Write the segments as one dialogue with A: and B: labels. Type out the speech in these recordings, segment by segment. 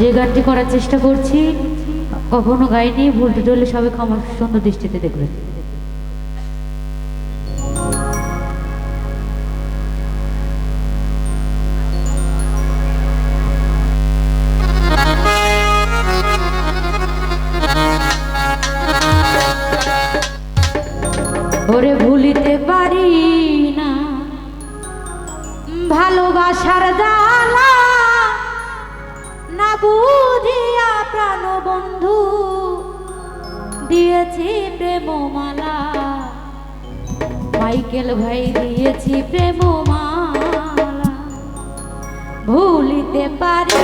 A: যে গানটি করার চেষ্টা করছি, কখনো গাইনি ভুল টুটি সবাই ক্ষমা সুন্দর দৃষ্টিতে দেখবে ওরে ভুলিতে পারি না, ভালোবাসার দা বন্ধু দিয়েছি প্রেমমালা। মাইকেল ভাই দিয়েছি প্রেমমালা। ভুলিতে পারি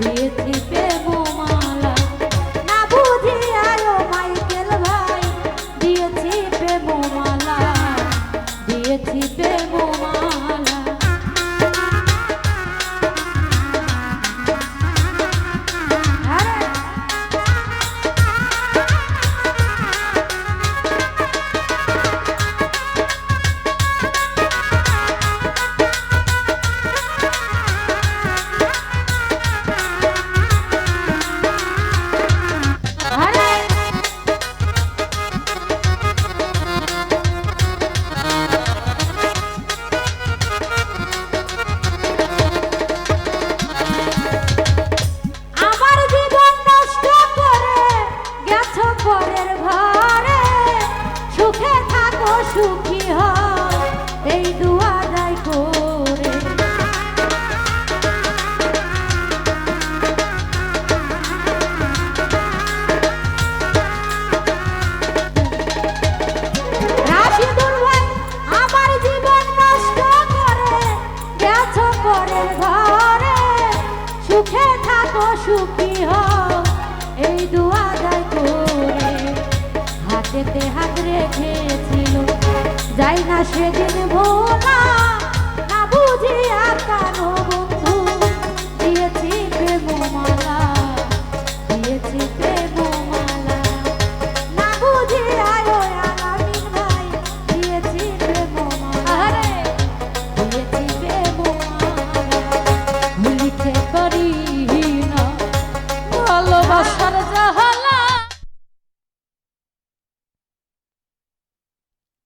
A: create it. ঘরের ঘরে সুখে থাকো, সুখী হও। এই দুয়া দায় করে, হাতেতে হাত রেখেছিল। যাই না সেদিন ভোলা, না বুঝিয়া কারও